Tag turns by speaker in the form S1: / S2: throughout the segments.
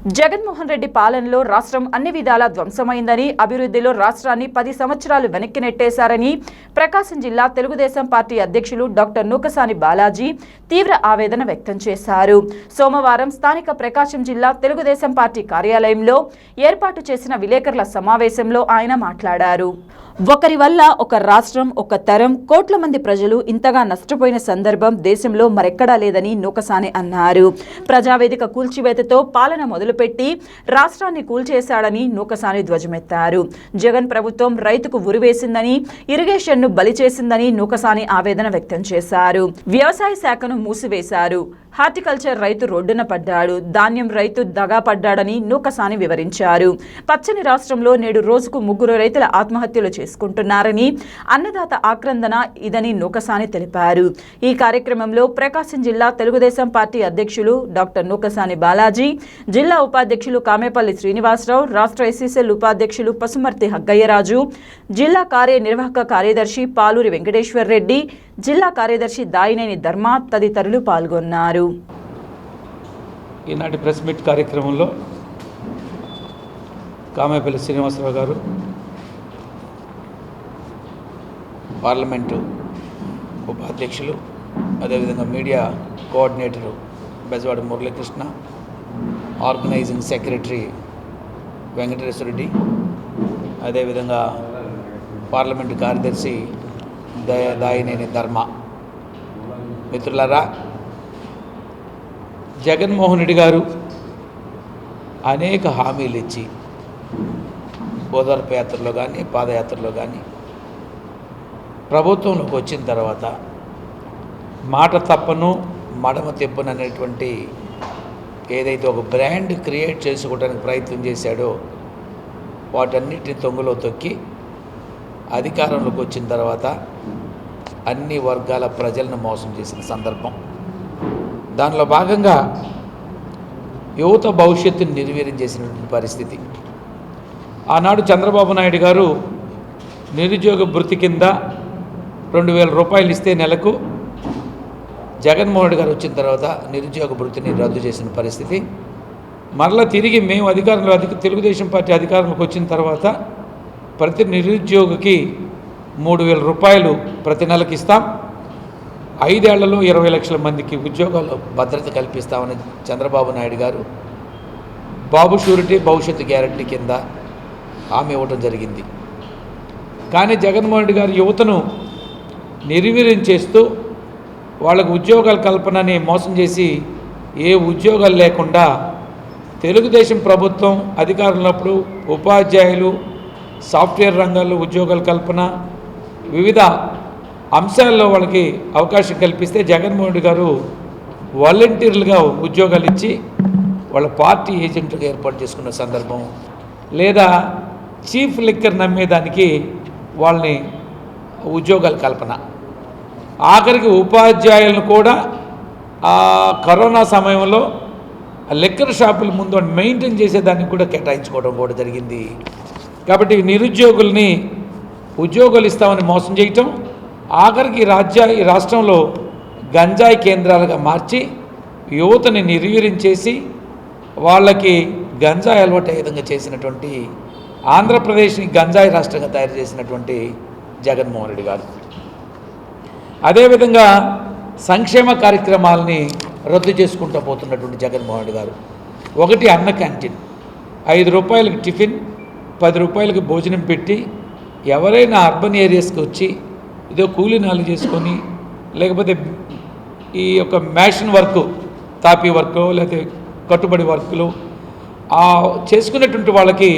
S1: జగన్మోహన్ రెడ్డి పాలనలో రాష్ట్రం అన్ని విధాలా ధ్వంసమైందని అభివృద్ధిలో రాష్ట్రాన్ని పది సంవత్సరాలు వెనక్కి నెట్టేశారని ప్రకాశం జిల్లా తెలుగుదేశం పార్టీ అధ్యక్షులు డాక్టర్ నూకసాని బాలాజీ తీవ్ర ఆవేదన వ్యక్తం చేశారు. సోమవారం స్థానిక ప్రకాశం జిల్లా తెలుగుదేశం పార్టీ కార్యాలయంలో ఏర్పాటు చేసిన విలేకరుల సమావేశంలో ఆయన మాట్లాడారు. ఒకరి వల్ల ఒక రాష్ట్రం ఒక తరం కోట్ల మంది ప్రజలు ఇంతగా నష్టపోయిన సందర్భం దేశంలో మరెక్కడా లేదని నూకసాని అన్నారు. ప్రజావేదిక కూల్చివేతతో పాలన మొదలుపెట్టి రాష్ట్రాన్ని కూల్చేశాడని నూకసాని ధ్వజమెత్తారు. జగన్ ప్రభుత్వం రైతుకు ఉరివేసిందని ఇరిగేషన్ను బలి చేసిందని నూకసాని ఆవేదన వ్యక్తం చేశారు. వ్యవసాయ శాఖను మూసివేశారు. హార్టికల్చర్ రైతు రోడ్డున పడ్డాడు. ధాన్యం రైతు దగా పడ్డాడని నూకసాని వివరించారు. పచ్చని రాష్ట్రంలో నేడు రోజుకు ముగ్గురు రైతుల ఆత్మహత్యలు చేసుకుంటున్నారని అన్నదాత ఆక్రందన ఇదని నూకసాని తెలిపారు. ఈ కార్యక్రమంలో ప్రకాశం జిల్లా తెలుగుదేశం పార్టీ అధ్యక్షులు డాక్టర్ నూకసాని బాలాజీ జిల్లా ఉపాధ్యక్షులు కామేపల్లి శ్రీనివాసరావు రాష్ట్ర ఎస్సీసెల్ ఉపాధ్యక్షులు పసుమర్తి హగ్గయ్యరాజు జిల్లా కార్యనిర్వాహక కార్యదర్శి పాలూరి వెంకటేశ్వర్ రెడ్డి జిల్లా కార్యదర్శి దాయినేని ధర్మ తదితరులు పాల్గొన్నారు.
S2: ఈనాటి ప్రెస్ మీట్ కార్యక్రమంలో కామేపల్లి శ్రీనివాసరావు గారు పార్లమెంటు ఉపాధ్యక్షులు అదేవిధంగా media coordinator Bezawada Muralikrishna organizing secretary Venkateswara Reddy అదేవిధంగా పార్లమెంటు కార్యదర్శి దయ దాయినేని ధర్మ మిత్రులరా జగన్మోహన్ రెడ్డి గారు అనేక హామీలు ఇచ్చి ఓదార్పు యాత్రలో కానీ పాదయాత్రలో కానీ ప్రభుత్వంలోకి వచ్చిన తర్వాత మాట తప్పను మడమ తెప్పను అనేటువంటి ఏదైతే ఒక బ్రాండ్ క్రియేట్ చేసుకోవడానికి ప్రయత్నం చేశాడో వాటన్నిటిని తొంగలో తొక్కి అధికారంలోకి వచ్చిన తర్వాత అన్ని వర్గాల ప్రజలను మోసం చేసిన సందర్భం. దానిలో భాగంగా యువత భవిష్యత్తుని నిర్వీర్యం చేసినటువంటి పరిస్థితి. ఆనాడు చంద్రబాబు నాయుడు గారు నిరుద్యోగ భృతి కింద రెండు వేల రూపాయలు ఇస్తే నెలకు జగన్మోహన్ రెడ్డి గారు వచ్చిన తర్వాత నిరుద్యోగ భృతిని రద్దు చేసిన పరిస్థితి. మరలా తిరిగి మేము అధికారంలో అధిక తెలుగుదేశం పార్టీ అధికారంలోకి వచ్చిన తర్వాత ప్రతి నిరుద్యోగికి మూడు వేల రూపాయలు ప్రతి నెలకు ఇస్తాం. ఐదేళ్ళలో ఇరవై లక్షల మందికి ఉద్యోగాలు భద్రత కల్పిస్తామని చంద్రబాబు నాయుడు గారు బాబు షూరిటీ భవిష్యత్తు గ్యారంటీ కింద హామీ ఇవ్వడం జరిగింది. కానీ జగన్మోహన్ రెడ్డి గారు యువతను నిర్వీర్యం చేస్తూ వాళ్ళకు ఉద్యోగాల కల్పనని మోసం చేసి ఏ ఉద్యోగాలు లేకుండా తెలుగుదేశం ప్రభుత్వం అధికారంలోప్పుడు ఉపాధ్యాయులు సాఫ్ట్వేర్ రంగాల్లో ఉద్యోగాల కల్పన వివిధ అంశాల్లో వాళ్ళకి అవకాశం కల్పిస్తే జగన్మోహన్ రెడ్డి గారు వాలంటీర్లుగా ఉద్యోగాలు ఇచ్చి వాళ్ళ పార్టీ ఏజెంట్లుగా ఏర్పాటు చేసుకున్న సందర్భం లేదా చీఫ్ లిక్కర్ నమ్మేదానికి వాళ్ళని ఉద్యోగాల కల్పన. ఆఖరికి ఉపాధ్యాయులను కూడా కరోనా సమయంలో ఆ లెక్కర్ షాపుల ముందు మెయింటైన్ చేసేదానికి కూడా కేటాయించుకోవడం కూడా జరిగింది. కాబట్టి నిరుద్యోగుల్ని ఉద్యోగాలు ఇస్తామని మోసం చేయటం ఆఖరికి రాజ్య ఈ రాష్ట్రంలో గంజాయి కేంద్రాలుగా మార్చి యువతని నిర్వీర్యంచేసి వాళ్ళకి గంజాయి అలవాటు విధంగా చేసినటువంటి ఆంధ్రప్రదేశ్ని గంజాయి రాష్ట్రంగా తయారు చేసినటువంటి జగన్మోహన్ రెడ్డి గారు. అదేవిధంగా సంక్షేమ కార్యక్రమాలని రద్దు చేసుకుంటూ పోతున్నటువంటి జగన్మోహన్ రెడ్డి గారు. ఒకటి అన్న క్యాంటీన్ ఐదు రూపాయలకి టిఫిన్ పది రూపాయలకు భోజనం పెట్టి ఎవరైనా అర్బన్ ఏరియాస్కి వచ్చి ఏదో కూలీ నాలు చేసుకొని లేకపోతే ఈ యొక్క మ్యాషన్ వర్క్ తాపీ వర్క్ లేకపోతే కట్టుబడి వర్కులు ఆ చేసుకునేటువంటి వాళ్ళకి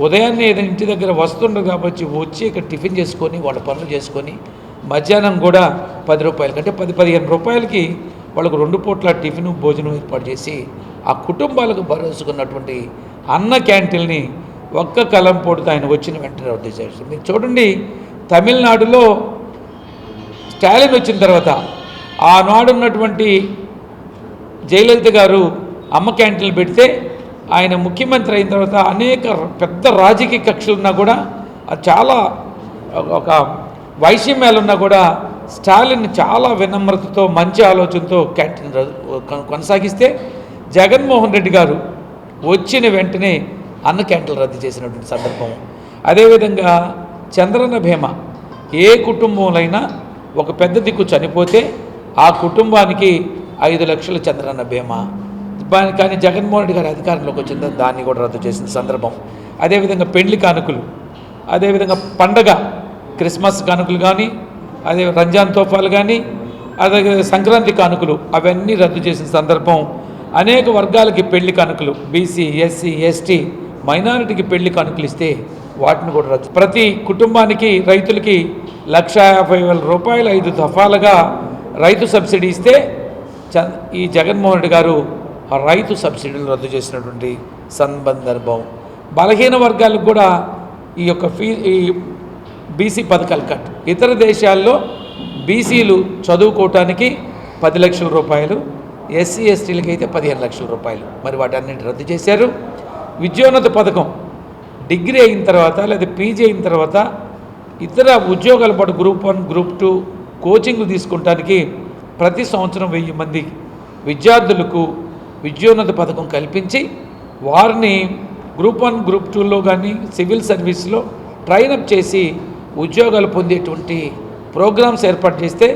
S2: ఉదయాన్నే ఏదైనా ఇంటి దగ్గర వస్తుండదు కాబట్టి వచ్చి ఇక్కడ టిఫిన్ చేసుకొని వాళ్ళ పనులు చేసుకొని మధ్యాహ్నం కూడా పది రూపాయలకి అంటే పది పదిహేను రూపాయలకి వాళ్ళకు రెండు పూట్ల టిఫిన్ భోజనం ఏర్పాటు చేసి ఆ కుటుంబాలకు భరోసుకున్నటువంటి అన్న క్యాంటీన్ని ఒక్క కలం పొడితో ఆయన వచ్చిన వెంటనే రద్దు చేశారు. మీరు చూడండి తమిళనాడులో స్టాలిన్ వచ్చిన తర్వాత ఆనాడు ఉన్నటువంటి జయలలిత గారు అమ్మ క్యాంటీన్లు పెడితే ఆయన ముఖ్యమంత్రి అయిన తర్వాత అనేక పెద్ద రాజకీయ కక్షలున్నా కూడా చాలా ఒక వైషమ్యాలున్నా కూడా స్టాలిన్ చాలా వినమ్రతతో మంచి ఆలోచనతో క్యాంటీన్ కొనసాగిస్తే జగన్మోహన్ రెడ్డి గారు వచ్చిన వెంటనే అన్న క్యాంటీన్లు రద్దు చేసినటువంటి సందర్భం. అదేవిధంగా చంద్రన్న భీమ ఏ కుటుంబంలో ఒక పెద్ద దిక్కు చనిపోతే ఆ కుటుంబానికి ఐదు లక్షల చంద్రన్న భీమా. కానీ జగన్మోహన్ రెడ్డి గారి అధికారంలోకి వచ్చింది? దాన్ని కూడా రద్దు చేసిన సందర్భం. అదేవిధంగా పెళ్ళి కానుకలు అదేవిధంగా పండగ క్రిస్మస్ కానుకలు కానీ అదే రంజాన్ తోఫాలు కానీ అదే సంక్రాంతి కానుకలు అవన్నీ రద్దు చేసిన సందర్భం. అనేక వర్గాలకి పెళ్ళి కానుకలు బీసీ ఎస్సీ ఎస్టీ మైనారిటీకి పెళ్ళి కానుకలు ఇస్తే వాటిని కూడా రద్దు. ప్రతి కుటుంబానికి రైతులకి లక్ష యాభై వేల రూపాయలు ఐదు దఫాలుగా రైతు సబ్సిడీ ఇస్తే చ ఈ జగన్మోహన్ రెడ్డి గారు ఆ రైతు సబ్సిడీలు రద్దు చేసినటువంటి సందర్భం. బలహీన వర్గాలకు కూడా ఈ యొక్క ఫీ ఈ బీసీ పథకాలు కట్. ఇతర దేశాల్లో బీసీలు చదువుకోవటానికి పది లక్షల రూపాయలు ఎస్సీ ఎస్టీలకి అయితే పదిహేను లక్షల రూపాయలు. మరి వాటన్నిటి రద్దు చేశారు. విద్యోన్నత పథకం. డిగ్రీ అయిన తర్వాత లేదా పీజీ అయిన తర్వాత ఇతర ఉద్యోగాల పాటు group one group two coaching తీసుకుంటానికి ప్రతి సంవత్సరం వెయ్యి మంది విద్యార్థులకు విద్యోన్నత పథకం కల్పించి వారిని గ్రూప్ వన్ గ్రూప్ టూలో కానీ సివిల్ సర్వీస్లో ట్రైనప్ చేసి ఉద్యోగాలు పొందేటువంటి ప్రోగ్రామ్స్ ఏర్పాటు చేస్తే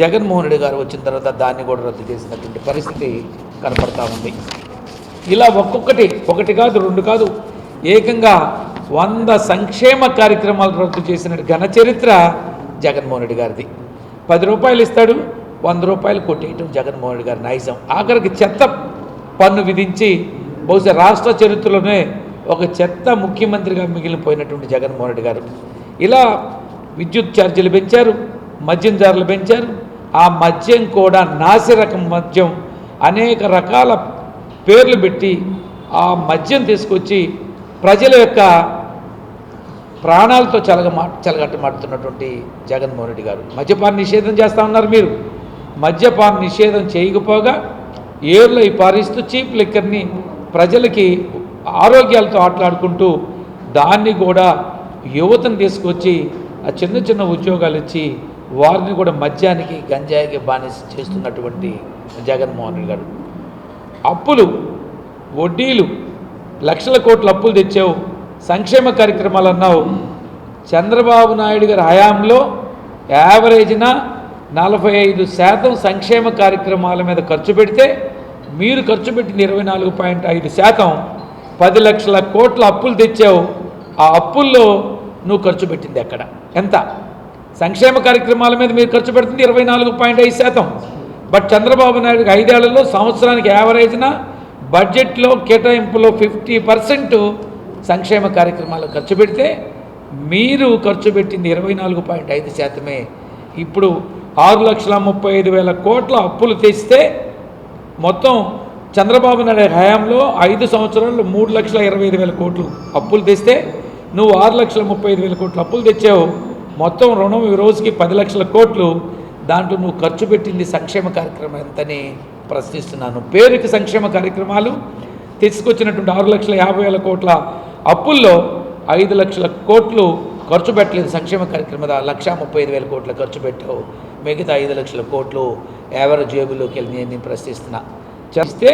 S2: జగన్మోహన్ రెడ్డి గారు వచ్చిన తర్వాత దాన్ని కూడా రద్దు చేసినటువంటి పరిస్థితి కనపడతా ఉంది. ఇలా ఒక్కొక్కటి ఒకటి కాదు రెండు కాదు. ఏకంగా వంద సంక్షేమ కార్యక్రమాలు రద్దు చేసిన ఘన చరిత్ర జగన్మోహన్ రెడ్డి గారిది. పది రూపాయలు ఇస్తాడు వంద రూపాయలు కొట్టేయటం జగన్మోహన్ రెడ్డి గారి నైజం. ఆఖరికి చెత్త పన్ను విధించి బహుశా రాష్ట్ర చరిత్రలోనే ఒక చెత్త ముఖ్యమంత్రిగా మిగిలిపోయినటువంటి జగన్మోహన్ రెడ్డి గారు. ఇలా విద్యుత్ ఛార్జీలు పెంచారు మద్యం ధరలు పెంచారు. ఆ మద్యం కూడా నాసిరకం మద్యం అనేక రకాల పేర్లు పెట్టి ఆ మద్యం తీసుకొచ్చి ప్రజల యొక్క ప్రాణాలతో చలగమా చెలగట్టమాడుతున్నటువంటి జగన్మోహన్ రెడ్డి గారు. మద్యపాన నిషేధం చేస్తా ఉన్నారు మీరు. మద్యపాన నిషేధం చేయకపోగా ఏర్లు పారిస్తూ చీప్ లిక్కర్ని ప్రజలకి ఆరోగ్యాలతో ఆటలాడుకుంటూ దాన్ని కూడా యువతను తీసుకొచ్చి ఆ చిన్న చిన్న ఉద్యోగాలు ఇచ్చి వారిని కూడా మద్యానికి గంజాయికి బానిస చేస్తున్నటువంటి జగన్మోహన్ రెడ్డి గారు. అప్పులు వడ్డీలు లక్షల కోట్ల అప్పులు తెచ్చావు సంక్షేమ కార్యక్రమాలు అన్నావు. చంద్రబాబు నాయుడు గారి హయాంలో యావరేజ్న నలభై ఐదు శాతం సంక్షేమ కార్యక్రమాల మీద ఖర్చు పెడితే మీరు ఖర్చు పెట్టిన ఇరవై నాలుగు పాయింట్ ఐదు శాతం. పది లక్షల కోట్ల అప్పులు తెచ్చావు. ఆ అప్పుల్లో నువ్వు ఖర్చు పెట్టింది ఎక్కడ? ఎంత? సంక్షేమ కార్యక్రమాల మీద మీరు ఖర్చు పెడుతుంది ఇరవై నాలుగు పాయింట్ ఐదు శాతం. బట్ చంద్రబాబు నాయుడు ఐదేళ్ళలో సంవత్సరానికి యావరేజ్న బడ్జెట్లో కేటాయింపులో ఫిఫ్టీ పర్సెంట్ సంక్షేమ కార్యక్రమాలు ఖర్చు పెడితే మీరు ఖర్చు పెట్టింది ఇరవై నాలుగు పాయింట్ ఐదు శాతమే. ఇప్పుడు ఆరు లక్షల ముప్పై ఐదు వేల కోట్ల అప్పులు తెస్తే మొత్తం చంద్రబాబు నాయుడు హయాంలో ఐదు సంవత్సరాలు మూడు లక్షల ఇరవై ఐదు వేల కోట్లు అప్పులు తెస్తే నువ్వు ఆరు లక్షల ముప్పై ఐదు వేల కోట్లు అప్పులు తెచ్చావు. మొత్తం రుణం ఈ రోజుకి పది లక్షల కోట్లు. దాంట్లో నువ్వు ఖర్చు పెట్టింది సంక్షేమ కార్యక్రమం ఎంతని ప్రశ్నిస్తున్నాను. పేరుకి సంక్షేమ కార్యక్రమాలు తీసుకొచ్చినటువంటి ఆరు లక్షల యాభై వేల కోట్ల అప్పుల్లో ఐదు లక్షల కోట్లు ఖర్చు పెట్టలేదు సంక్షేమ కార్యక్రమం లక్ష ముప్పై ఐదు వేల కోట్ల ఖర్చు పెట్టావు. మిగతా ఐదు లక్షల కోట్లు ఎవరి జేబులోకి వెళ్ళి నేను ప్రశ్నిస్తున్నా. చేస్తే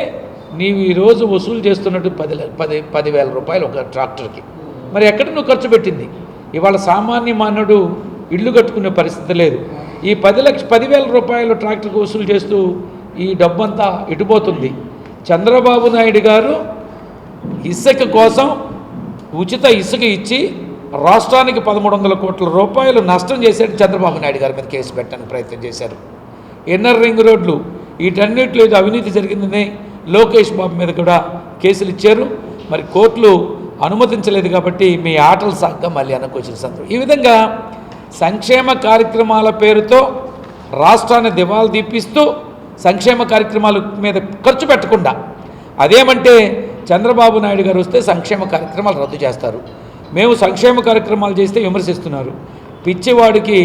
S2: నీవు ఈరోజు వసూలు చేస్తున్నట్టు పది పది పదివేల రూపాయలు ఒక ట్రాక్టర్కి. మరి ఎక్కడ నువ్వు ఖర్చు పెట్టింది? ఇవాళ సామాన్య మానవుడు ఇల్లు కట్టుకునే పరిస్థితి లేదు. ఈ పది లక్ష పదివేల రూపాయలు ట్రాక్టర్కి వసూలు చేస్తూ ఈ డబ్బంతా ఇటుపోతుంది. చంద్రబాబు నాయుడు గారు ఇసుక కోసం ఉచిత ఇసుక ఇచ్చి రాష్ట్రానికి పదమూడు వందల కోట్ల రూపాయలు నష్టం చేశాడు చంద్రబాబు నాయుడు గారి మీద కేసు పెట్టడానికి ప్రయత్నం చేశారు. ఇన్నర్ రింగ్ రోడ్లు వీటన్నిటిలో ఇది అవినీతి జరిగిందని లోకేష్ బాబు మీద కూడా కేసులు ఇచ్చారు. మరి కోర్టులు అనుమతించలేదు కాబట్టి మీ ఆటల సాగ్గా మళ్ళీ అనుకొచ్చిన సందర్భం ఈ విధంగా సంక్షేమ కార్యక్రమాల పేరుతో రాష్ట్రాన్ని దివాలు దీపిస్తూ సంక్షేమ కార్యక్రమాల మీద ఖర్చు పెట్టకుండా అదేమంటే చంద్రబాబు నాయుడు గారు వస్తే సంక్షేమ కార్యక్రమాలు రద్దు చేస్తారు. మేము సంక్షేమ కార్యక్రమాలు చేస్తే విమర్శిస్తున్నారు. పిచ్చివాడికి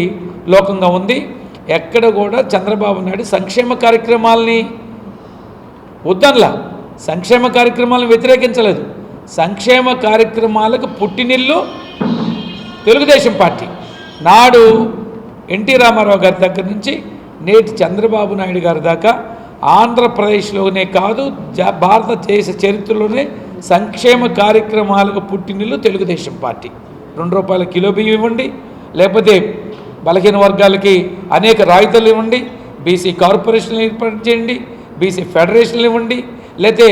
S2: లోకంగా ఉంది. ఎక్కడ కూడా చంద్రబాబు నాయుడు సంక్షేమ కార్యక్రమాలని వద్దనలా. సంక్షేమ కార్యక్రమాలను వ్యతిరేకించలేదు. సంక్షేమ కార్యక్రమాలకు పుట్టినిల్లు తెలుగుదేశం పార్టీ. నాడు ఎన్టీ రామారావు గారి దగ్గర నుంచి నేటి చంద్రబాబు నాయుడు గారి దాకా ఆంధ్రప్రదేశ్లోనే కాదు జా భారతదేశ చరిత్రలోనే సంక్షేమ కార్యక్రమాలకు పుట్టినిల్లు తెలుగుదేశం పార్టీ. రెండు రూపాయల కిలో బియ్యం ఇవ్వండి లేకపోతే బలహీన వర్గాలకి అనేక రాయితీలు ఇవ్వండి బీసీ కార్పొరేషన్లు ఏర్పాటు చేయండి బీసీ ఫెడరేషన్లు ఇవ్వండి లేతే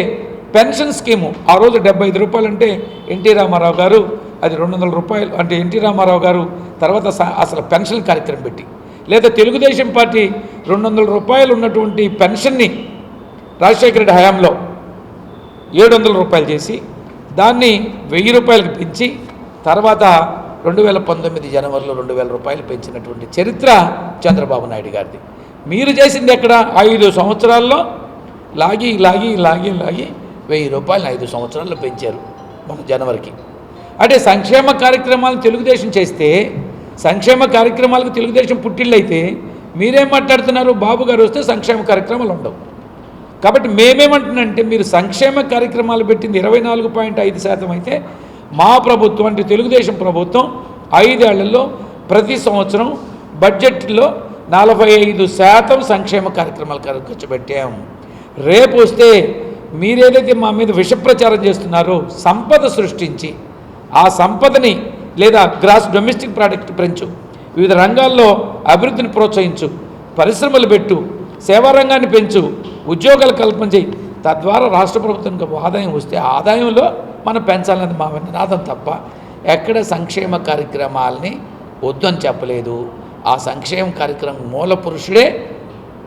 S2: పెన్షన్ స్కీము ఆ రోజు డెబ్బై ఐదు రూపాయలు అంటే ఎన్టీ రామారావు గారు అది రెండు వందల రూపాయలు. అంటే ఎన్టీ రామారావు గారు తర్వాత స- అసలు పెన్షన్ కార్యక్రమం పెట్టి లేదా తెలుగుదేశం పార్టీ రెండు వందల రూపాయలు ఉన్నటువంటి పెన్షన్ని రాజశేఖర రెడ్డి హయాంలో ఏడు వందల రూపాయలు చేసి దాన్ని వెయ్యి రూపాయలకు పెంచి తర్వాత రెండు వేల పంతొమ్మిది జనవరిలో రెండు వేల రూపాయలు పెంచినటువంటి చరిత్ర చంద్రబాబు నాయుడు గారిది. మీరు చేసింది ఎక్కడ? ఐదు సంవత్సరాల్లో లాగి లాగి లాగి లాగి వెయ్యి రూపాయలు ఐదు సంవత్సరాల్లో పెంచారు మన జనవరికి. అంటే సంక్షేమ కార్యక్రమాలు తెలుగుదేశం చేస్తే సంక్షేమ కార్యక్రమాలకు తెలుగుదేశం పుట్టిళ్ళైతే మీరేం మాట్లాడుతున్నారు? బాబు గారు వస్తే సంక్షేమ కార్యక్రమాలు ఉండవు. కాబట్టి మేమేమంటున్నంటే మీరు సంక్షేమ కార్యక్రమాలు పెట్టింది ఇరవై నాలుగు పాయింట్ ఐదు శాతం అయితే మా ప్రభుత్వం అంటే తెలుగుదేశం ప్రభుత్వం ఐదేళ్ళలో ప్రతి సంవత్సరం బడ్జెట్లో నలభై ఐదు శాతం సంక్షేమ కార్యక్రమాలు ఖర్చు పెట్టాం. రేపు వస్తే మీరేదైతే మా మీద విషప్రచారం చేస్తున్నారో సంపద సృష్టించి ఆ సంపదని లేదా గ్రాస్ డొమెస్టిక్ ప్రోడక్ట్ పెంచు. వివిధ రంగాల్లో అభివృద్ధిని ప్రోత్సహించు. పరిశ్రమలు పెట్టు. సేవా రంగాన్ని పెంచు. ఉద్యోగాలు కల్పన చేయి. తద్వారా రాష్ట్ర ప్రభుత్వానికి ఆదాయం వస్తే ఆదాయంలో మనం పెంచాలన్నది మా నినాదం తప్ప ఎక్కడ సంక్షేమ కార్యక్రమాలని వద్దని చెప్పలేదు. ఆ సంక్షేమ కార్యక్రమం మూల పురుషుడే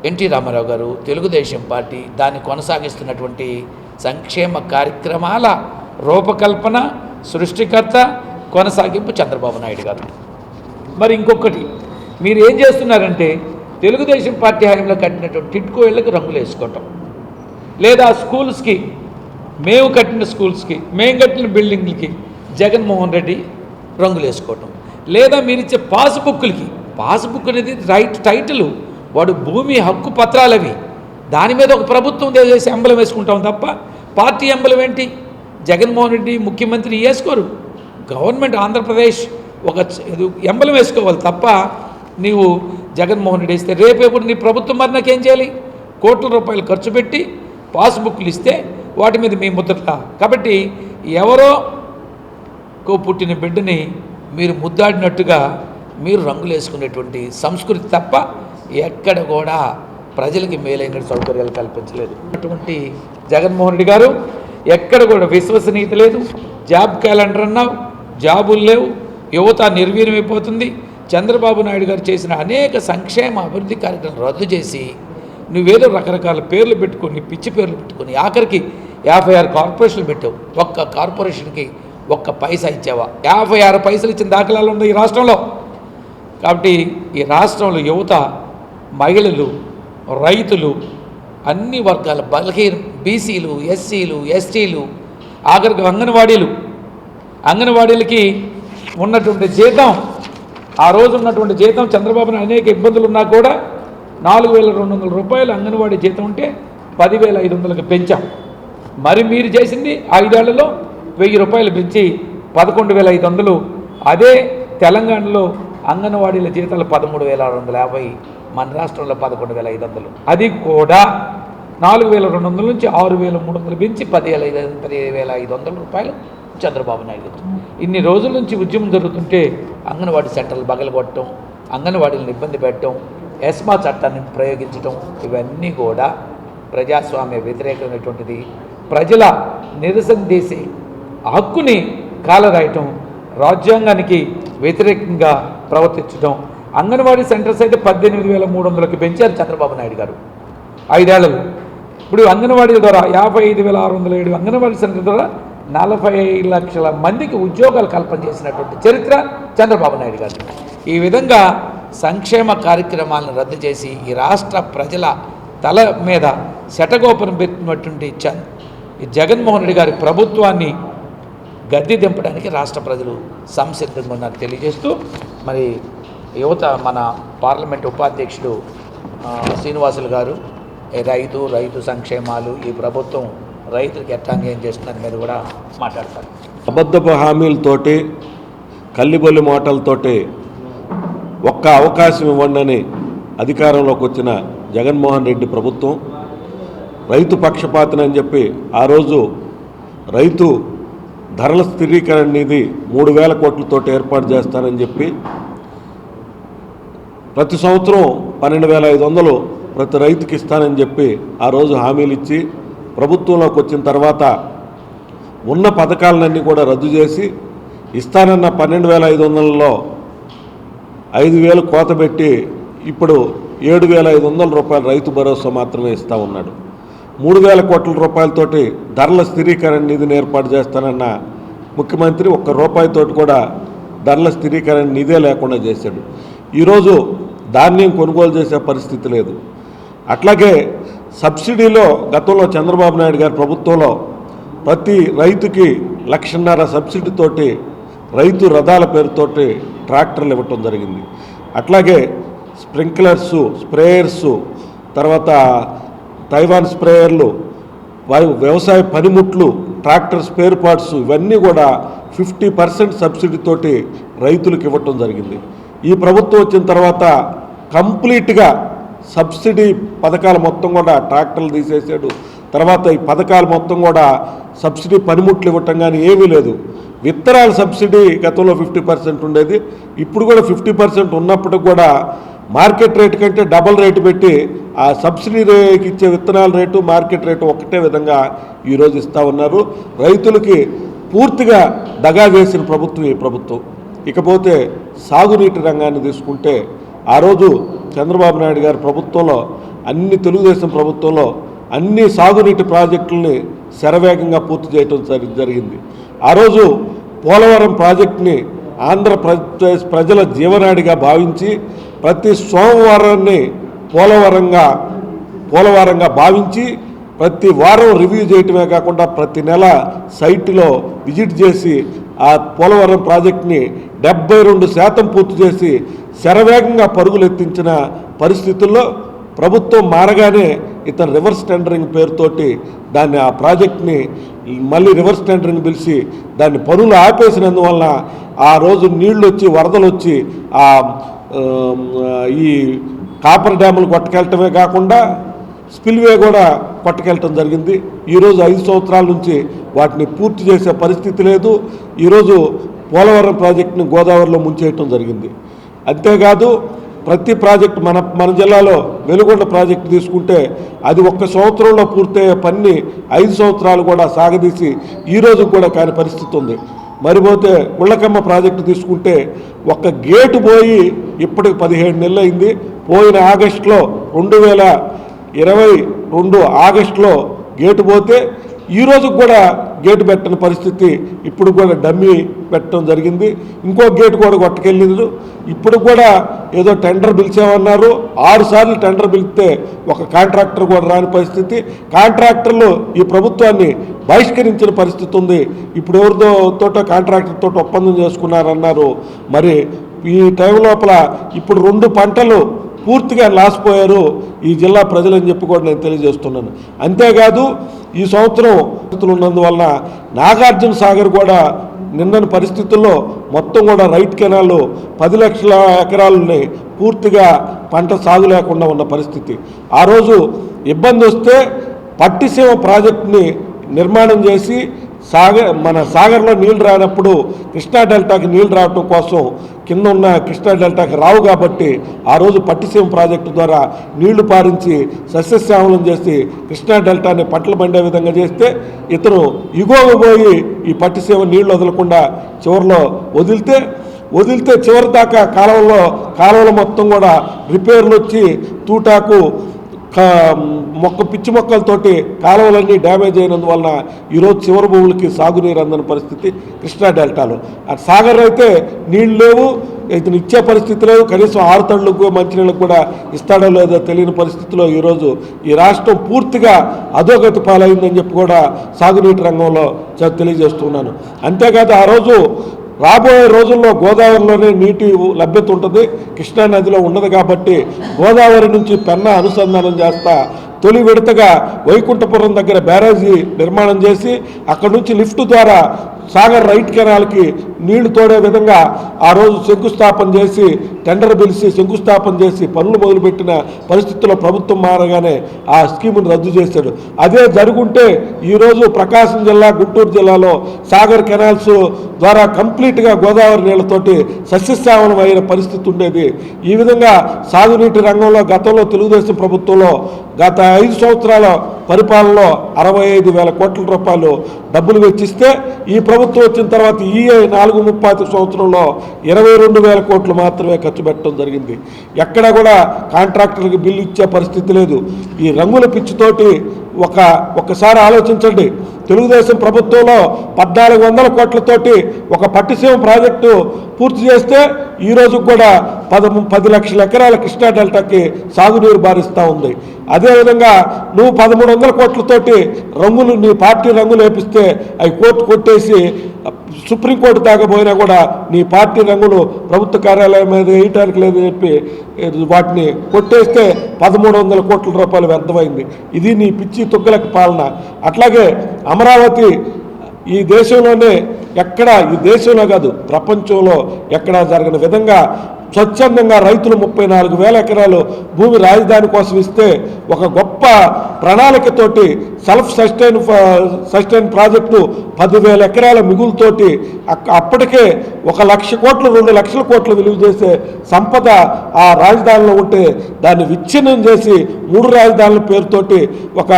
S2: ఎన్టీ రామారావు గారు తెలుగుదేశం పార్టీ దాన్ని కొనసాగిస్తున్నటువంటి సంక్షేమ కార్యక్రమాల రూపకల్పన సృష్టికర్త కొనసాగింపు చంద్రబాబు నాయుడు గారు. మరి ఇంకొకటి మీరు ఏం చేస్తున్నారంటే తెలుగుదేశం పార్టీ హయాంలో కట్టినటువంటి టిట్కో ఇళ్ళకి రంగులు వేసుకోవటం. లేదా స్కూల్స్కి మేము కట్టిన స్కూల్స్కి మేము కట్టిన బిల్డింగ్లకి జగన్మోహన్ రెడ్డి రంగులు వేసుకోవటం. లేదా మీరు ఇచ్చే పాస్బుక్లకి పాస్బుక్ అనేది రైట్ టైటిల్ వాడు భూమి హక్కు పత్రాలు అవి దాని మీద ఒక ప్రభుత్వం చేసి ఎంబలం వేసుకుంటాం తప్ప పార్టీ ఎంబలం ఏంటి? జగన్మోహన్ రెడ్డి ముఖ్యమంత్రి వేసుకోరు. గవర్నమెంట్ ఆంధ్రప్రదేశ్ ఒక ఎంబలం వేసుకోవాలి తప్ప నీవు జగన్మోహన్ రెడ్డి వేస్తే రేపేపుడు నీ ప్రభుత్వం మరి నాకేం చేయాలి? కోట్ల రూపాయలు ఖర్చు పెట్టి పాస్బుక్లు ఇస్తే వాటి మీద మీ ముద్రట కాబట్టి ఎవరో కో పుట్టిన బిడ్డని మీరు ముద్దాడినట్టుగా మీరు రంగులు వేసుకునేటువంటి సంస్కృతి తప్ప ఎక్కడ కూడా ప్రజలకి మేలైన సౌకర్యాలు కల్పించలేదు. అటువంటి జగన్మోహన్ రెడ్డి గారు ఎక్కడ కూడా విశ్వసనీయత లేదు. జాబ్ క్యాలెండర్ అన్నావు జాబులు లేవు యువత నిర్వీర్యమైపోతుంది. చంద్రబాబు నాయుడు గారు చేసిన అనేక సంక్షేమ అభివృద్ధి కార్యక్రమాలు రద్దు చేసి నువ్వేదో రకరకాల పేర్లు పెట్టుకొని పిచ్చి పేర్లు పెట్టుకొని ఆఖరికి యాభై ఆరు కార్పొరేషన్లు పెట్టావు. ఒక్క కార్పొరేషన్కి ఒక్క పైసా ఇచ్చావా? యాభై ఆరు పైసలు ఇచ్చిన దాఖలాలు ఉన్నాయి ఈ రాష్ట్రంలో. కాబట్టి ఈ రాష్ట్రంలో యువత మహిళలు రైతులు అన్ని వర్గాల బలహీన బీసీలు ఎస్సీలు ఎస్టీలు ఆఖరికి అంగన్వాడీలు. అంగన్వాడీలకి ఉన్నటువంటి జీతం ఆ రోజు ఉన్నటువంటి జీతం చంద్రబాబును అనేక ఇబ్బందులు ఉన్నా కూడా నాలుగు వేల రెండు వందల రూపాయలు అంగన్వాడీ జీతం ఉంటే పదివేల ఐదు వందలకు పెంచాం. మరి మీరు చేసింది ఐదేళ్ళలో వెయ్యి రూపాయలు పెంచి పదకొండు వేల ఐదు వందలు. అదే తెలంగాణలో అంగన్వాడీల జీతాలు పదమూడు వేల ఆరు వందల యాభై. మన రాష్ట్రంలో పదకొండు వేల ఐదు వందలు. అది కూడా నాలుగు వేల రెండు వందల నుంచి ఆరు వేల మూడు వందలు పెంచి పదివేల ఐదు పదిహేను వేల ఐదు వందల రూపాయలు చంద్రబాబు నాయుడు ఇన్ని రోజుల నుంచి ఉద్యమం జరుగుతుంటే అంగన్వాడీ సెంటర్లు బగలగొట్టడం అంగన్వాడీలను ఇబ్బంది పెట్టడం ఎస్మా చట్టాన్ని ప్రయోగించడం ఇవన్నీ కూడా ప్రజాస్వామ్య వ్యతిరేకమైనటువంటిది. ప్రజల నిరసన చేసే హక్కుని కాలరాయటం రాజ్యాంగానికి వ్యతిరేకంగా ప్రవర్తించడం అంగన్వాడీ సెంటర్స్ అయితే పద్దెనిమిది వేల మూడు వందలకి పెంచారు చంద్రబాబు నాయుడు గారు. ఐదేళ్ళలో. ఇప్పుడు అంగన్వాడీల ద్వారా యాభై ఐదు వేల ఆరు వందల ఏడు అంగన్వాడీ సెంటర్ ద్వారా నలభై లక్షల మందికి ఉద్యోగాలు కల్పన చేసినటువంటి చరిత్ర చంద్రబాబు నాయుడు గారు ఈ విధంగా సంక్షేమ కార్యక్రమాలను రద్దు చేసి ఈ రాష్ట్ర ప్రజల తల మీద శటగోపురం పెట్టినటువంటి జగన్మోహన్ రెడ్డి గారి ప్రభుత్వాన్ని గద్దె దింపడానికి రాష్ట్ర ప్రజలు సంసిద్ధంగా ఉన్నారు. తెలియజేస్తూ మరి యువత మన పార్లమెంట్ ఉపాధ్యక్షుడు శ్రీనివాసులు గారు రైతు రైతు సంక్షేమాలు ఈ ప్రభుత్వం రైతులకు ఎట్లా అన్యాయం చేస్తుందని మీద కూడా మాట్లాడతారు.
S3: అబద్ధపు హామీలతోటి కల్లిబొల్లి మాటలతోటి ఒక్క అవకాశం ఇవ్వండి అధికారంలోకి వచ్చిన జగన్మోహన్ రెడ్డి ప్రభుత్వం రైతు పక్షపాతనని చెప్పి ఆ రోజు రైతు ధరల స్థిరీకరణ నిధి మూడు వేల కోట్లతో ఏర్పాటు చేస్తానని చెప్పి ప్రతి సంవత్సరం పన్నెండు వేల ఐదు వందలు ప్రతి రైతుకి ఇస్తానని చెప్పి ఆ రోజు హామీలు ఇచ్చి ప్రభుత్వంలోకి వచ్చిన తర్వాత ఉన్న పథకాలన్నీ కూడా రద్దు చేసి ఇస్తానన్న పన్నెండు వేల ఐదు వందలలో ఐదు వేలు కోత పెట్టి ఇప్పుడు ఏడు వేల ఐదు వందల రూపాయలు రైతు భరోసా మాత్రమే ఇస్తా ఉన్నాడు. మూడు వేల కోట్ల రూపాయలతోటి ధరల స్థిరీకరణ నిధిని ఏర్పాటు చేస్తానన్న ముఖ్యమంత్రి ఒక్క రూపాయితోటి కూడా ధరల స్థిరీకరణ నిధే లేకుండా చేశాడు. ఈరోజు ధాన్యం కొనుగోలు చేసే పరిస్థితి లేదు. అట్లాగే సబ్సిడీలో గతంలో చంద్రబాబు నాయుడు గారి ప్రభుత్వంలో ప్రతి రైతుకి లక్షన్నర సబ్సిడీతోటి రైతు రథాల పేరుతోటి ట్రాక్టర్లు ఇవ్వటం జరిగింది. అట్లాగే స్ప్రింక్లర్సు స్ప్రేయర్సు తర్వాత తైవాన్ స్ప్రేయర్లు వ్యవసాయ పనిముట్లు ట్రాక్టర్ స్పేర్ పార్ట్స్ ఇవన్నీ కూడా ఫిఫ్టీ పర్సెంట్ సబ్సిడీతోటి రైతులకు ఇవ్వటం జరిగింది. ఈ ప్రభుత్వం వచ్చిన తర్వాత కంప్లీట్గా సబ్సిడీ పథకాలు మొత్తం కూడా ట్రాక్టర్లు తీసేసాడు. తర్వాత ఈ పథకాలు మొత్తం కూడా సబ్సిడీ పనిముట్లు ఇవ్వటం కానీ ఏమీ లేదు. విత్తనాల సబ్సిడీ గతంలో ఫిఫ్టీ పర్సెంట్ ఉండేది. ఇప్పుడు కూడా ఫిఫ్టీ పర్సెంట్ ఉన్నప్పటికి కూడా మార్కెట్ రేటు కంటే డబల్ రేటు పెట్టి ఆ సబ్సిడీ రేకి ఇచ్చే విత్తనాల రేటు మార్కెట్ రేటు ఒకటే విధంగా ఈరోజు ఇస్తూ ఉన్నారు. రైతులకి పూర్తిగా దగా వేసిన ప్రభుత్వం ఈ ప్రభుత్వం. ఇకపోతే సాగునీటి రంగాన్ని తీసుకుంటే ఆ రోజు చంద్రబాబు నాయుడు గారి ప్రభుత్వంలో అన్ని తెలుగుదేశం ప్రభుత్వంలో అన్ని సాగునీటి ప్రాజెక్టుల్ని శరవేగంగా పూర్తి చేయడం జరిగింది. ఆ రోజు పోలవరం ప్రాజెక్టుని ఆంధ్రప్రదేశ్ ప్రజల జీవనాడిగా భావించి ప్రతి సోమవారాన్ని పోలవరంగా పోలవరంగా భావించి ప్రతి వారం రివ్యూ చేయటమే కాకుండా ప్రతి నెల సైట్లో విజిట్ చేసి ఆ పోలవరం ప్రాజెక్ట్ని డెబ్బై రెండు శాతం పూర్తి చేసి శరవేగంగా పరుగులు ఎత్తించిన పరిస్థితుల్లో ప్రభుత్వం మారగానే ఇతను రివర్స్ టెండరింగ్ పేరుతోటి దాన్ని ఆ ప్రాజెక్ట్ని మళ్ళీ రివర్స్ టెండరింగ్ పిలిచి దాన్ని పనులు ఆపేసినందువలన ఆ రోజు నీళ్ళు వచ్చి వరదలు వచ్చి ఆ ఈ కాపర్ డ్యాములు కొట్టకెళ్ళటమే కాకుండా స్పిల్వే కూడా పట్టుకెళ్ళటం జరిగింది. ఈరోజు ఐదు సంవత్సరాల నుంచి వాటిని పూర్తి చేసే పరిస్థితి లేదు. ఈరోజు పోలవరం ప్రాజెక్టుని గోదావరిలో ముంచేయటం జరిగింది. అంతేకాదు ప్రతి ప్రాజెక్టు మన మన జిల్లాలో వెలుగొండ ప్రాజెక్టు తీసుకుంటే అది ఒక్క సంవత్సరంలో పూర్తయ్యే పని ఐదు సంవత్సరాలు కూడా సాగదీసి ఈరోజు కూడా కాని పరిస్థితి ఉంది. మరిపోతే గుళ్ళకమ్మ ప్రాజెక్టు తీసుకుంటే ఒక్క గేటు పోయి ఇప్పటికి పదిహేడు నెలలు అయింది. పోయిన ఆగస్టులో రెండు వేల ఇరవై రెండు ఆగస్టులో గేటు పోతే ఈ కూడా గేటు పెట్టని పరిస్థితి ఇప్పుడు కూడా డమ్మీ పెట్టడం జరిగింది. ఇంకో గేటు కూడా కొట్టుకెళ్ళింది. ఇప్పుడు కూడా ఏదో టెండర్ పిలిచామన్నారు. ఆరుసార్లు టెండర్ పిలిస్తే ఒక కాంట్రాక్టర్ కూడా రాని పరిస్థితి. కాంట్రాక్టర్లు ఈ ప్రభుత్వాన్ని బహిష్కరించిన పరిస్థితి ఉంది. ఇప్పుడు ఎవరితో తోటో కాంట్రాక్టర్ ఒప్పందం చేసుకున్నారన్నారు. మరి ఈ టైం లోపల ఇప్పుడు రెండు పంటలు పూర్తిగా లాసిపోయారు ఈ జిల్లా ప్రజలని చెప్పి కూడా నేను తెలియజేస్తున్నాను. అంతేకాదు ఈ సంవత్సరం పరిస్థితులు ఉన్నందువలన నాగార్జున సాగర్ కూడా నిన్నని పరిస్థితుల్లో మొత్తం కూడా రైట్ కెనాల్ పది లక్షల ఎకరాలని పూర్తిగా పంట సాగు లేకుండా ఉన్న పరిస్థితి. ఆ రోజు ఇబ్బంది వస్తే పట్టిసీమ ప్రాజెక్టుని నిర్మాణం చేసి సాగర్ మన సాగర్లో నీళ్ళు రానప్పుడు కృష్ణా డెల్టాకి నీళ్ళు రావటం కోసం కింద ఉన్న కృష్ణా డెల్టాకి రావు కాబట్టి ఆ రోజు పట్టిసీమ ప్రాజెక్టు ద్వారా నీళ్ళు పారించి సస్యశ్యామలం చేసి కృష్ణా డెల్టాని పంటలు పండే విధంగా చేస్తే ఇతను ఇగోగ పోయి ఈ పట్టిసీమ నీళ్ళు వదలకుండా చివరిలో వదిలితే వదిలితే చివరి దాకా కాలువలో కాలువలు మొత్తం కూడా రిపేర్లు వచ్చి తూటాకు కా- మొక్క పిచ్చి మొక్కలతోటి కాలువలన్నీ డ్యామేజ్ అయినందువలన ఈరోజు చివరి భూములకి సాగునీరు అందని పరిస్థితి కృష్ణా డెల్టాలో. అటు సాగర్ అయితే నీళ్ళు లేవు ఇతను ఇచ్చే పరిస్థితి లేదు కనీసం ఆరు తళ్ళకు మంచినీళ్ళకు కూడా ఇస్తాడో లేదో తెలియని పరిస్థితిలో ఈరోజు ఈ రాష్ట్రం పూర్తిగా అధోగతి పాలైందని చెప్పి కూడా సాగునీటి రంగంలో చ- తెలియజేస్తున్నాను. అంతేకాదు ఆ రోజు రాబోయే రోజుల్లో గోదావరిలోనే నీటి లభ్యత ఉంటుంది. కృష్ణా నదిలో ఉండదు కాబట్టి గోదావరి నుంచి పెన్నా అనుసంధానం చేస్తా తొలి విడతగా వైకుంఠపురం దగ్గర బ్యారేజీ నిర్మాణం చేసి అక్కడి నుంచి లిఫ్ట్ ద్వారా సాగర్ రైట్ కెనాల్కి నీళ్ళు తోడే విధంగా ఆ రోజు శంకుస్థాపన చేసి టెండర్ పిలిచి శంకుస్థాపన చేసి పనులు మొదలుపెట్టిన పరిస్థితుల్లో ప్రభుత్వం మారగానే ఆ స్కీమును రద్దు చేశాడు అదే జరుగుంటే ఈరోజు ప్రకాశం జిల్లా గుంటూరు జిల్లాలో సాగర్ కెనాల్స్ ద్వారా కంప్లీట్గా గోదావరి నీళ్ళతోటి సస్యశ్యామలం అయిన పరిస్థితి ఉండేది. ఈ విధంగా సాగునీటి రంగంలో గతంలో తెలుగుదేశం ప్రభుత్వంలో గత ఐదు సంవత్సరాల పరిపాలనలో అరవై ఐదు వేల కోట్ల రూపాయలు డబ్బులు వెచ్చిస్తే ఈ ప్రభుత్వం వచ్చిన తర్వాత ఈ నాలుగు ముప్పై సంవత్సరంలో ఇరవై రెండు వేల కోట్లు మాత్రమే ఖర్చు పెట్టడం జరిగింది. ఎక్కడ కూడా కాంట్రాక్టర్లకు బిల్లు ఇచ్చే పరిస్థితి లేదు. ఈ రంగుల పిచ్చితోటి ఒక ఒక్కసారి ఆలోచించండి. తెలుగుదేశం ప్రభుత్వంలో పద్నాలుగు వందల కోట్లతోటి ఒక పట్టిసీమ ప్రాజెక్టు పూర్తి చేస్తే ఈ కూడా పద పది లక్షల ఎకరాల కృష్ణా డెల్టాకి సాగునీరు బారిస్తూ ఉంది. అదేవిధంగా నువ్వు పదమూడు వందల కోట్లతోటి రంగులు నీ పార్టీ రంగులు వేపిస్తే అవి కోర్టు కొట్టేసి సుప్రీంకోర్టు దాకా పోయినా కూడా నీ పార్టీ రంగులు ప్రభుత్వ కార్యాలయం మీద వేయటానికి లేదని చెప్పి వాటిని కొట్టేస్తే పదమూడు వందల కోట్ల రూపాయలు వ్యర్థమైంది. ఇది నీ పిచ్చి తొక్కలకి పాలన. అట్లాగే అమరావతి ఈ దేశంలోనే ఎక్కడ ఈ దేశంలో కాదు ప్రపంచంలో ఎక్కడా జరగని విధంగా స్వచ్ఛందంగా రైతులు ముప్పై నాలుగు వేల ఎకరాలు భూమి రాజధాని కోసం ఇస్తే ఒక గొప్ప ప్రణాళికతోటి సెల్ఫ్ సస్టైన్ సస్టైన్ ప్రాజెక్టు పదివేల ఎకరాల మిగులుతోటి అప్పటికే ఒక లక్ష కోట్లు రెండు లక్షల కోట్లు విలువ చేసే సంపద ఆ రాజధానిలో ఉంటే దాన్ని విచ్ఛిన్నం చేసి మూడు రాజధానుల పేరుతోటి ఒక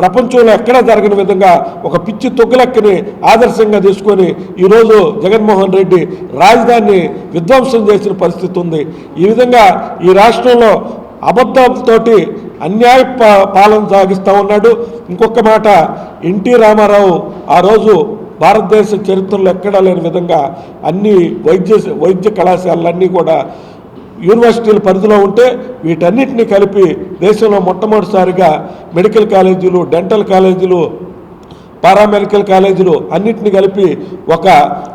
S3: ప్రపంచంలో ఎక్కడా జరగని విధంగా ఒక పిచ్చి తొగ్గులెక్కని ఆదర్శంగా తీసుకొని ఈరోజు జగన్మోహన్ రెడ్డి రాజధానిని విధ్వంసం చేసిన పరిస్థితి ఉంది ఈ విధంగా ఈ రాష్ట్రంలో అబద్ధంతోటి అన్యాయ పాలన సాగిస్తూ ఉన్నాడు. ఇంకొక మాట ఎన్టీ రామారావు ఆ రోజు భారతదేశ చరిత్రలో ఎక్కడా లేని విధంగా అన్ని వైద్య వైద్య కళాశాలలన్నీ కూడా యూనివర్సిటీల పరిధిలో ఉంటే వీటన్నిటిని కలిపి దేశంలో మొట్టమొదటిసారిగా మెడికల్ కాలేజీలు డెంటల్ కాలేజీలు పారామెడికల్ కాలేజీలు అన్నిటిని కలిపి ఒక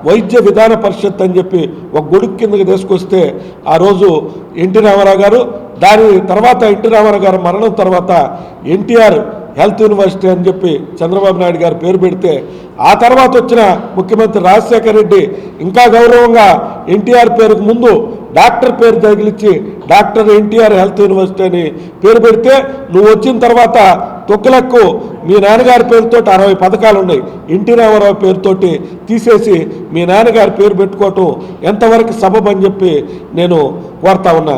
S3: వైద్య విధాన పరిషత్ అని చెప్పి ఒక గొడుగు కిందకి తీసుకొస్తే ఆ రోజు ఎన్టీ రామారావు గారు దాని తర్వాత ఎన్టీ రామారావు గారు మరణం తర్వాత ఎన్టీఆర్ హెల్త్ యూనివర్సిటీ అని చెప్పి చంద్రబాబు నాయుడు గారు పేరు పెడితే ఆ తర్వాత వచ్చిన ముఖ్యమంత్రి రాజశేఖర రెడ్డి ఇంకా గౌరవంగా ఎన్టీఆర్ పేరుకు ముందు డాక్టర్ పేరు తగిలిచ్చి డాక్టర్ ఎన్టీఆర్ హెల్త్ యూనివర్సిటీ అని పేరు పెడితే నువ్వు వచ్చిన తర్వాత తొక్కులకు మీ నాన్నగారి పేరుతో అరవై పథకాలు ఉన్నాయి. ఎన్టీ రామారావు పేరుతోటి తీసేసి మీ నాన్నగారి పేరు పెట్టుకోవటం ఎంతవరకు సబబని అని చెప్పి నేను కోరుతా ఉన్నా.